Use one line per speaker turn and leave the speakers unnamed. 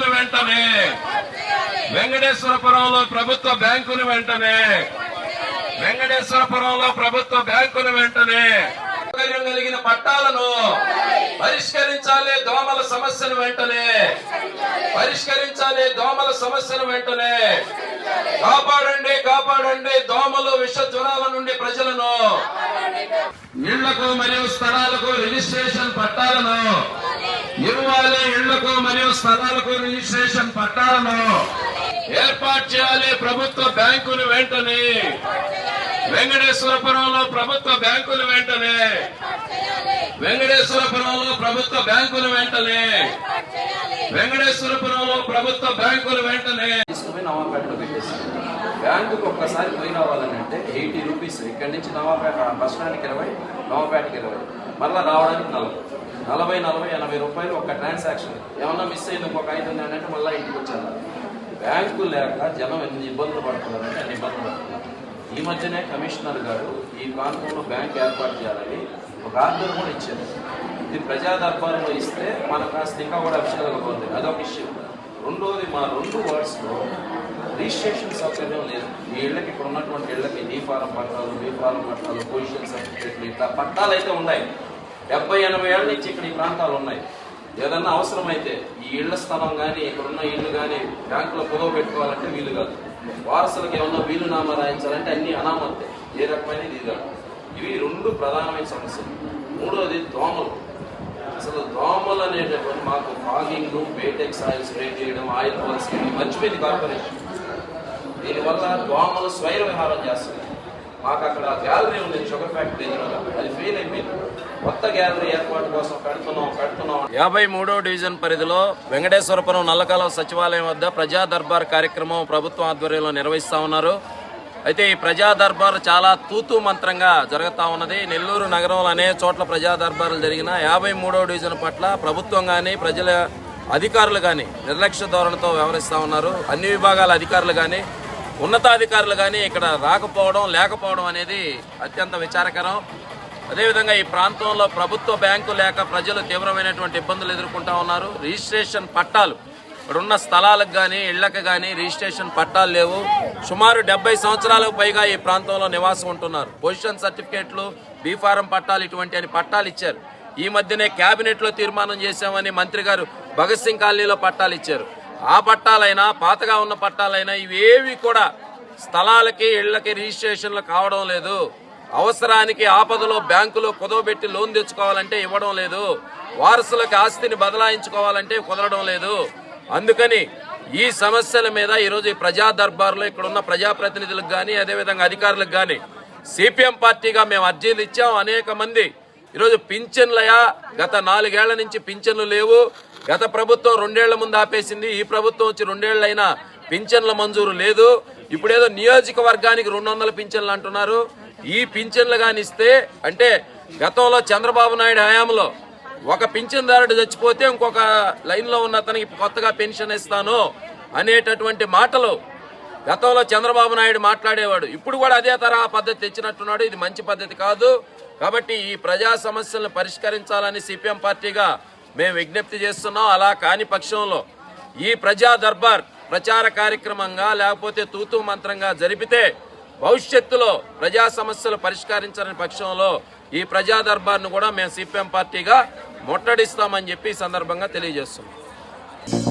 బ్యాంకును వెంటనే. వెంకటేశ్వరపురంలో ప్రభుత్వ బ్యాంకును వెంటనే. వెంకటేశ్వరపురంలో ప్రభుత్వ బ్యాంకును వెంటనే. సౌకర్యం కలిగిన పట్టాలను పరిష్కరించాలి దోమల సమస్యను వెంటనే. పరిష్కరించాలి దోమల సమస్యను వెంటనే. కాపాడండి కాపాడండి దోమలు విష జ్వరాల నుండి ప్రజలను. ఇళ్ళకు మరియు స్థలాలకు రిజిస్ట్రేషన్ పట్టాలను ఇవ్వాలి ఇళ్ళకు మరియు స్థలాలకు రిజిస్ట్రేషన్ పట్టాలను ఏర్పాటు చేయాలి. ప్రభుత్వ బ్యాంకులు వెంటనే. వెంకటేశ్వరపురంలో ప్రభుత్వ బ్యాంకులు వెంటనే. వెంకటేశ్వరపురంలో ప్రభుత్వ బ్యాంకులు వెంటనే. వెంకటేశ్వరపురంలో ప్రభుత్వ బ్యాంకులు వెంటనే.
తీసుకుపోయి నవాపేటలో బ్యాంకుకి ఒక్కసారి పోయి రావాలని అంటే ఎయిటీ రూపీస్. ఇక్కడి నుంచి నవాపేట బస్ స్టాండ్కి ఇరవై నవాపేటకి ఇరవై. మళ్ళీ రావడానికి నలభై. నలభై నలభై ఎనభై రూపాయలు ఒక ట్రాన్సాక్షన్ ఏమన్నా మిస్ అయింది ఇంకొక ఐదు ఉంది అంటే మళ్ళీ ఇంటికి వచ్చాను. బ్యాంకు లేక జనం ఎన్ని ఇబ్బందులు పడుతున్నారంటే అన్ని ఇబ్బందులు పడుతున్నారు. ఈ మధ్యనే కమిషనర్ గారు ఈ ప్రాంతంలో బ్యాంక్ ఏర్పాటు చేయాలని ఒక ఆర్డర్ కూడా ఇచ్చారు. ఇది ప్రజాదర్బారంలో ఇస్తే మనకు కాస్త ఇంకా కూడా అఫిషియల్గా పోతుంది అదొక ఇష్యూ రెండోది మా రెండు వర్డ్స్లో రిజిస్ట్రేషన్ సౌకర్యం లేదు. ఈ ఇళ్ళకి ఇక్కడ ఉన్నటువంటి ఇళ్ళకి డి ఫారం పట్టాలు బి ఫారం పట్టాలు పొజిషన్ సర్టిఫికేట్లు ఇట్లా పట్టాలు అయితే ఉన్నాయి. డెబ్బై ఎనభై ఏళ్ళ నుంచి ఇక్కడ ఈ ప్రాంతాలు ఉన్నాయి. ఏదన్నా అవసరమైతే ఈ ఇళ్ళ స్థలం కానీ ఇక్కడ ఉన్న ఇల్లు కానీ బ్యాంకులో పొగవ పెట్టుకోవాలంటే వీలు కాదు. వారసులకు ఏమన్నా వీలునామా రాయించాలంటే అన్ని అనామత్తే. ఏ రకమైన ఇది కాదు. ఇవి రెండు ప్రధానమైన సమస్యలు. మూడోది దోమలు. అసలు దోమలు అనేటటువంటి మాకు ఫాగింగ్ బేటెక్స్ ఆయిల్ స్ప్రే చేయడం ఆయిల్ పాలసీ మర్చిపోయింది కార్పొరేషన్. దీనివల్ల దోమలు స్వైర విహారం చేస్తుంది మాకు అక్కడ గ్యాలరీ ఉంది షుగర్ ఫ్యాక్టరీ అది ఫెయిల్ అయిపోయింది. కొత్త గ్యాలరీ ఏర్పాటు కోసం కడుతున్నాం కడుతున్నాం. యాభై మూడో డివిజన్ పరిధిలో వెంకటేశ్వరపురం నల్లకాలం సచివాలయం వద్ద ప్రజా దర్బార్ కార్యక్రమం ప్రభుత్వం ఆధ్వర్యంలో నిర్వహిస్తా ఉన్నారు. అయితే ఈ ప్రజా దర్బార్ చాలా తూతు మంత్రంగా జరుగుతా ఉన్నది. నెల్లూరు నగరంలో అనేక చోట్ల ప్రజా దర్బార్లు జరిగిన యాభై మూడో డివిజన్ పట్ల ప్రభుత్వం కానీ ప్రజల అధికారులు కానీ నిర్లక్ష్య ధోరణితో వ్యవహరిస్తా ఉన్నారు. అన్ని విభాగాల అధికారులు కానీ ఉన్నతాధికారులు కానీ ఇక్కడ రాకపోవడం లేకపోవడం అనేది అత్యంత విచారకరం. అదేవిధంగా ఈ ప్రాంతంలో ప్రభుత్వ బ్యాంకు లేక ప్రజలు తీవ్రమైనటువంటి ఇబ్బందులు ఎదుర్కొంటా ఉన్నారు. రిజిస్ట్రేషన్ పట్టాలు ఇక్కడున్న స్థలాలకు కానీ ఇళ్ళకు కానీ రిజిస్ట్రేషన్ పట్టాలు లేవు. సుమారు డెబ్బై సంవత్సరాలకు పైగా ఈ ప్రాంతంలో నివాసం ఉంటున్నారు. పొజిషన్ సర్టిఫికేట్లు బీఫారం పట్టాలు ఇటువంటి అని పట్టాలు ఇచ్చారు. ఈ మధ్యనే క్యాబినెట్లో తీర్మానం చేశామని మంత్రి గారు భగత్ సింగ్ కాలనీలో పట్టాలు ఇచ్చారు. ఆ పట్టాలైనా పాతగా ఉన్న పట్టాలైనా ఇవేవి కూడా స్థలాలకి ఇళ్ళకి రిజిస్ట్రేషన్లు కావడం లేదు. అవసరానికి ఆపదలో బ్యాంకులో కుదవబెట్టి లోన్ తెచ్చుకోవాలంటే ఇవ్వడం లేదు. వారసులకు ఆస్తిని బదలాయించుకోవాలంటే కుదరడం లేదు. అందుకని ఈ సమస్యల మీద ఈరోజు ఈ ప్రజా దర్బార్లో ఇక్కడ ఉన్న ప్రజాప్రతినిధులకు కానీ అదేవిధంగా అధికారులకు కానీ సిపిఎం పార్టీగా మేము అర్జీలు ఇచ్చాం. అనేక మంది ఈరోజు పింఛన్లయా? గత నాలుగేళ్ళ నుంచి పింఛన్లు లేవు. గత ప్రభుత్వం రెండేళ్ళ ముందు ఆపేసింది. ఈ ప్రభుత్వం వచ్చి రెండేళ్ళైనా పింఛన్ల మంజూరు లేదు. ఇప్పుడేదో నియోజకవర్గానికి రెండు వందల పింఛన్లు అంటున్నారు. ఈ పింఛన్లు కానీ ఇస్తే అంటే గతంలో చంద్రబాబు నాయుడు హయాంలో ఒక పింఛన్దారుడు చచ్చిపోతే ఇంకొక లైన్లో ఉన్న అతనికి కొత్తగా పెన్షన్ ఇస్తాను అనేటటువంటి మాటలు గతంలో చంద్రబాబు నాయుడు మాట్లాడేవాడు. ఇప్పుడు కూడా అదే తరహా పద్ధతి తెచ్చినట్టున్నాడు. ఇది మంచి పద్ధతి కాదు. కాబట్టి ఈ ప్రజా సమస్యలను పరిష్కరించాలని సిపిఎం పార్టీగా మేము విజ్ఞప్తి చేస్తున్నాం అలా కాని పక్షంలో ఈ ప్రజా దర్బార్ ప్రచార కార్యక్రమంగా లేకపోతే తూతూ మంత్రంగా జరిపితే భవిష్యత్తులో ప్రజా సమస్యలు పరిష్కరించని పక్షంలో ఈ ప్రజా దర్బార్ను కూడా మేము సిపిఎం పార్టీగా ముట్టడిస్తామని చెప్పి ఈ సందర్భంగా తెలియజేస్తున్నాం.